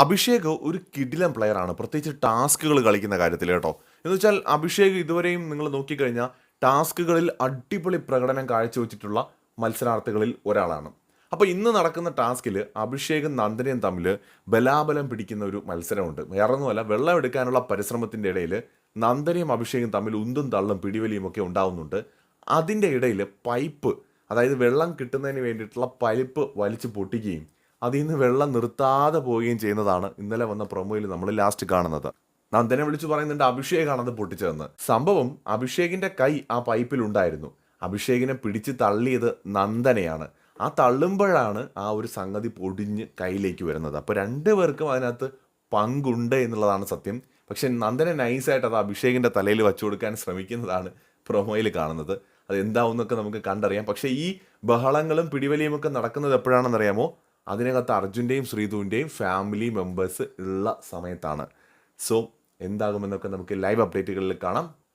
അഭിഷേക് ഒരു കിടിലൻ പ്ലെയറാണ്. പ്രത്യേകിച്ച് ടാസ്കുകൾ കളിക്കുന്ന കാര്യത്തിൽ കേട്ടോ. എന്ന് വെച്ചാൽ അഭിഷേക് ഇതുവരെയും നിങ്ങൾ നോക്കിക്കഴിഞ്ഞാൽ ടാസ്കുകളിൽ അടിപൊളി പ്രകടനം കാഴ്ചവെച്ചിട്ടുള്ള മത്സരാർത്ഥികളിൽ ഒരാളാണ്. അപ്പോൾ ഇന്ന് നടക്കുന്ന ടാസ്കിൽ അഭിഷേകും നന്ദനയും തമ്മിൽ ബലാബലം പിടിക്കുന്ന ഒരു മത്സരമുണ്ട്. വേറൊന്നുമല്ല വെള്ളം എടുക്കാനുള്ള പരിശ്രമത്തിന്റെ ഇടയിൽ നന്ദനയും അഭിഷേകും തമ്മിൽ ഉന്തും തള്ളും പിടിവലിയും ഒക്കെ ഉണ്ടാവുന്നുണ്ട്. അതിന്റെ ഇടയിൽ പൈപ്പ് അതായത് വെള്ളം കിട്ടുന്നതിന് വേണ്ടിയിട്ടുള്ള പൈപ്പ് വലിച്ചു പൊട്ടിക്കുകയും അതിൽ നിന്ന് വെള്ളം നിർത്താതെ പോവുകയും ചെയ്യുന്നതാണ് ഇന്നലെ വന്ന പ്രൊമോയിൽ നമ്മൾ ലാസ്റ്റ് കാണുന്നത്. നന്ദനെ വിളിച്ചു പറയുന്നുണ്ട് അത് പൊട്ടിച്ചതെന്ന്. സംഭവം അഭിഷേകിന്റെ കൈ ആ പൈപ്പിൽ ഉണ്ടായിരുന്നു. അഭിഷേകിനെ പിടിച്ച് തള്ളിയത് നന്ദനയാണ്. ആ തള്ളുമ്പോഴാണ് ആ ഒരു സംഗതി പൊടിഞ്ഞ് കയ്യിലേക്ക് വരുന്നത്. അപ്പോൾ രണ്ടുപേർക്കും അതിനകത്ത് പങ്കുണ്ട് എന്നുള്ളതാണ് സത്യം. പക്ഷെ നന്ദനെ നൈസായിട്ട് അത് അഭിഷേകിന്റെ തലയിൽ വെച്ചു കൊടുക്കാൻ ശ്രമിക്കുന്നതാണ് പ്രൊമോയിൽ കാണുന്നത്. അത് എന്താവുന്നൊക്കെ നമുക്ക് കണ്ടറിയാം. പക്ഷേ ഈ ബഹളങ്ങളും പിടിവലിയും ഒക്കെ നടക്കുന്നത് എപ്പോഴാണെന്നറിയാമോ? അതിനകത്ത് അർജുന്റെയും ശ്രീധുവിന്റെയും ഫാമിലി മെമ്പേഴ്സ് ഉള്ള സമയത്താണ്. സോ എന്താകുമെന്നൊക്കെ നമുക്ക് ലൈവ് അപ്ഡേറ്റുകളിൽ കാണാം.